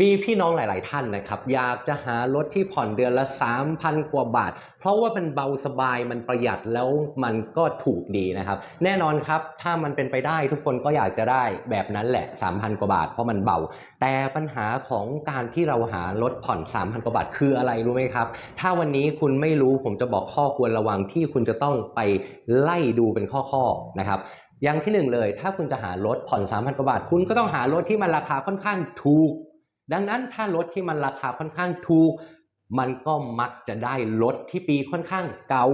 มีพี่น้องหลาย ๆ ท่านนะครับ อยากจะหารถที่ผ่อนเดือนละ 3,000 กว่าบาท เพราะว่ามันเบาสบายมันประหยัดแล้วมันก็ถูกดีนะครับ แน่นอนครับ ถ้ามันเป็นไปได้ทุกคนก็อยากจะได้แบบนั้นแหละ 3,000 กว่าบาท เพราะมันเบา แต่ปัญหาของการที่เราหารถผ่อน 3,000 กว่าบาทคืออะไรรู้ไหมครับ ถ้าวันนี้คุณไม่รู้ผมจะบอกข้อควรระวังที่คุณจะต้องไปไล่ดูเป็นข้อ ๆ นะครับอย่างที่หนึ่งเลย ถ้าคุณจะหารถผ่อน 3,000 กว่าบาท คุณก็ต้องหารถที่มันราคาค่อนข้างถูก ดังนั้นถ้ารถที่มันราคาค่อนข้างถูก มันก็มักจะได้รถที่ปีค่อนข้างเก่า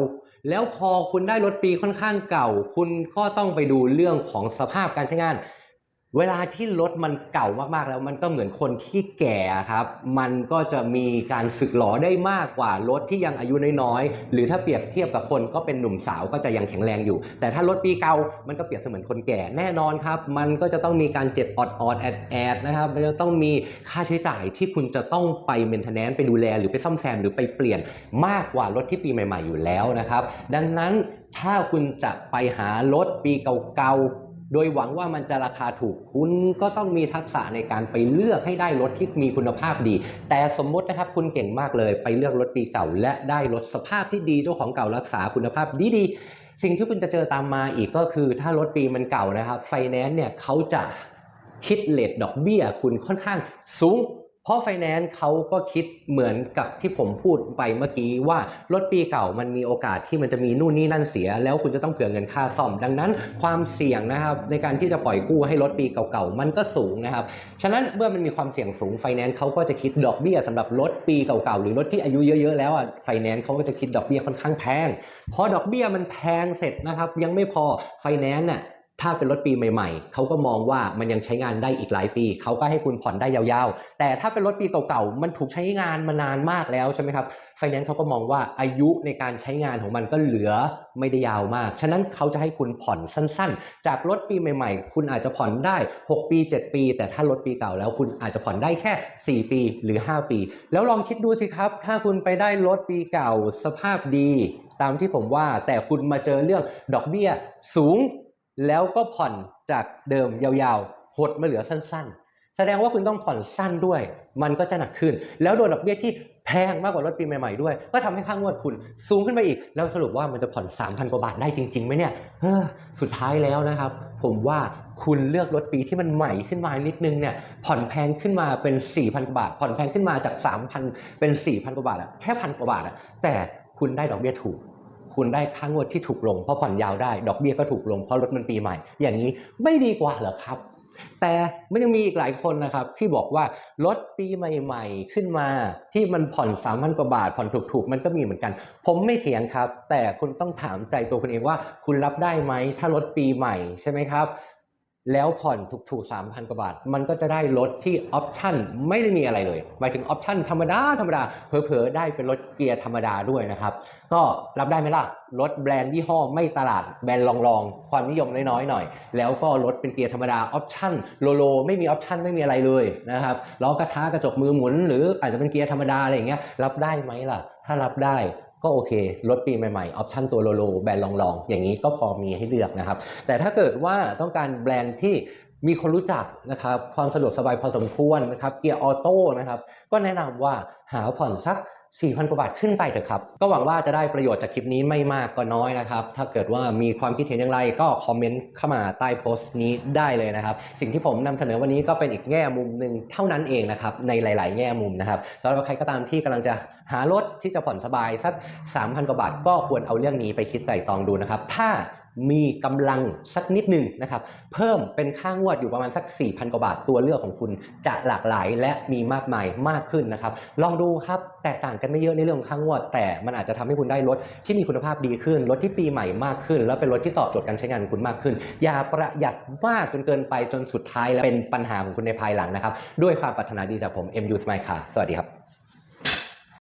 แล้วพอคุณได้รถปีค่อนข้างเก่า คุณก็ต้องไปดูเรื่องของสภาพการใช้งาน เวลาที่รถมันเก่ามากๆแล้วมันก็เหมือนคนที่แก่ครับ มันก็จะมีการสึกหรอได้มากกว่ารถที่ยังอายุน้อยๆ หรือถ้าเปรียบเทียบกับคนก็เป็นหนุ่มสาวก็จะยังแข็งแรงอยู่ แต่ถ้ารถปีเก่ามันก็เปรียบเสมือนคนแก่แน่นอนครับ มันก็จะต้องมีการเจ็บออดๆแอดแอดนะครับมันจะต้องมีค่าใช้จ่ายที่คุณจะต้องไปเมนเทนแนนไปดูแลหรือไปซ่อมแซมหรือไปเปลี่ยนมากกว่ารถที่ปีใหม่ ๆอยู่แล้วนะครับ ดังนั้นถ้าคุณจะไปหารถปีเก่าๆ โดยหวังว่ามันจะราคาถูกคุณก็ต้องมีทักษะในการไปเลือกให้ได้รถที่มีคุณภาพดี แต่สมมตินะครับคุณเก่งมากเลย ไปเลือกรถปีเก่า และได้รถสภาพที่ดีเจ้าของเก่ารักษาคุณภาพดีๆ สิ่งที่คุณจะเจอตามมาอีกก็คือ ถ้ารถปีมันเก่านะครับไฟแนนซ์เนี่ยเขาจะคิดเลทดอกเบี้ยคุณค่อนข้างสูง เพราะไฟแนนซ์เขาก็คิดเหมือนกับที่ผมพูดไปเมื่อกี้ว่ารถปีเก่ามันมีโอกาสที่มันจะมีนู่นนี่นั่นเสีย แล้วคุณจะต้องเผื่อเงินค่าซ่อม ดังนั้นความเสี่ยงนะครับในการที่จะปล่อยกู้ให้รถปีเก่าๆมันก็สูงนะครับฉะนั้นเมื่อมันมีความเสี่ยงสูงไฟแนนซ์เขาก็จะคิดดอกเบี้ยสำหรับรถปีเก่าๆหรือรถที่อายุเยอะๆแล้วอะไฟแนนซ์เขาก็จะคิดดอกเบี้ยค่อนข้างแพงพอดอกเบี้ยมันแพงเสร็จนะครับยังไม่พอไฟแนนซ์น่ะ ถ้าเป็นรถปีใหม่ๆ เขาก็มองว่ามันยังใช้งานได้อีกหลายปี เขาก็ให้คุณผ่อนได้ยาวๆ แต่ถ้าเป็นรถปีเก่าๆ มันถูกใช้งานมานานมากแล้วใช่ไหมครับ ไฟแนนซ์เขาก็มองว่าอายุในการใช้งานของมันก็เหลือไม่ได้ยาวมาก ฉะนั้นเขาจะให้คุณผ่อนสั้นๆ จากรถปีใหม่ๆ คุณอาจจะผ่อนได้ 6 ปี 7 ปี แต่ถ้ารถปีเก่าแล้วคุณอาจจะผ่อนได้แค่ 4 ปีหรือ 5 ปี แล้วลองคิดดูสิครับ ถ้าคุณไปได้รถปีเก่าสภาพดี ตามที่ผมว่า แต่คุณมาเจอเรื่องดอกเบี้ยสูง แล้วก็ผ่อนจากเดิมยาวๆ หดมาเหลือสั้นๆ แสดงว่าคุณต้องผ่อนสั้นด้วย มันก็จะหนักขึ้น แล้วโดนดอกเบี้ยที่แพงมากกว่ารถปีใหม่ๆด้วย ก็ทำให้ค่างวดคุณสูงขึ้นไปอีก แล้วสรุปว่ามันจะผ่อน 3,000 กว่าบาทได้จริงๆไหมเนี่ยสุดท้ายแล้วนะครับ ผมว่าคุณเลือกรถปีที่มันใหม่ขึ้นมานิดนึงเนี่ยผ่อนแพงขึ้นมาเป็น 4,000 กว่าบาท ผ่อนแพงขึ้นมาจาก 3,000 เป็น 4,000 กว่าบาทอะแค่พันกว่าบาทอะแต่คุณได้ดอกเบี้ยถูก คุณได้ค่างวดที่ถูกลงเพราะผ่อนยาวได้ ดอกเบี้ยก็ถูกลงเพราะรถมันปีใหม่ อย่างนี้ไม่ดีกว่าเหรอครับ แต่มันยังมีอีกหลายคนนะครับที่บอกว่ารถปีใหม่ ๆ ขึ้นมา ที่มันผ่อนสามพันกว่าบาทผ่อนถูกๆ มันก็มีเหมือนกัน ผมไม่เถียงครับ แต่คุณต้องถามใจตัวคุณเองว่า คุณรับได้ไหมถ้ารถปีใหม่ใช่ไหมครับ แล้วผ่อนถูกๆ 3,000 กว่าบาท มันก็จะได้รถที่ออปชั่นไม่ได้มีอะไรเลย หมายถึงออปชั่นธรรมดา ธรรมดา เผลอๆ ได้เป็นรถเกียร์ธรรมดาด้วยนะครับ ก็รับได้ไหมล่ะ รถแบรนด์ยี่ห้อไม่ตลาด แบรนด์ลองๆ ความนิยมน้อยๆ หน่อย แล้วก็รถเป็นเกียร์ธรรมดา ออปชั่นโลโล ไม่มีออปชั่นไม่มีอะไรเลยนะครับ ล้อกระทะกระจกมือหมุน หรืออาจจะเป็นเกียร์ธรรมดาอะไรอย่างเงี้ย รับได้ไหมล่ะ ถ้ารับได้ก็โอเครถปีใหม่ๆออปชั่นตัวโลโลแบรนด์ลองๆ อย่างนี้ก็พอมีให้เลือกนะครับ แต่ถ้าเกิดว่าต้องการแบรนด์ที่มีคนรู้จักนะครับความสะดวกสบายพอสมควรนะครับเกียร์ออโต้นะครับก็แนะนำว่าหาผ่อนสัก 4,000 กว่าบาทขึ้นไปเถอะครับ ก็หวังว่าจะได้ประโยชน์จากคลิปนี้ไม่มากก็น้อยนะครับ ถ้าเกิดว่ามีความคิดเห็นอย่างไรก็คอมเมนต์เข้ามาใต้โพสต์นี้ได้เลยนะครับ สิ่งที่ผมนำเสนอวันนี้ก็เป็นอีกแง่มุมหนึ่งเท่านั้นเองนะครับ ในหลาย ๆ แง่มุมนะครับสำหรับใครก็ตามที่กำลังจะหารถที่จะผ่อนสบายสัก 3,000 กว่าบาท ก็ควรเอาเรื่องนี้ไปคิดไตร่ตรองดูนะครับ ถ้า มีกำลังสักนิดหนึ่งนะครับ เพิ่มเป็นค่างวดอยู่ประมาณสัก 4,000 กว่าบาทตัวเลือกของคุณจะหลากหลายและมีมากมายมากขึ้นนะครับ ลองดูครับแตกต่างกันไม่เยอะในเรื่องของค่างวด แต่มันอาจจะทำให้คุณได้รถที่มีคุณภาพดีขึ้นรถที่ปีใหม่มากขึ้น แล้วเป็นรถที่ตอบโจทย์การใช้งานของคุณมากขึ้น อย่าประหยัดมากจนเกินไปจนสุดท้ายแล้วเป็นปัญหาของคุณในภายหลังนะครับ ด้วยความปรารถนาดีจากผม MU Smile Car สวัสดีครับ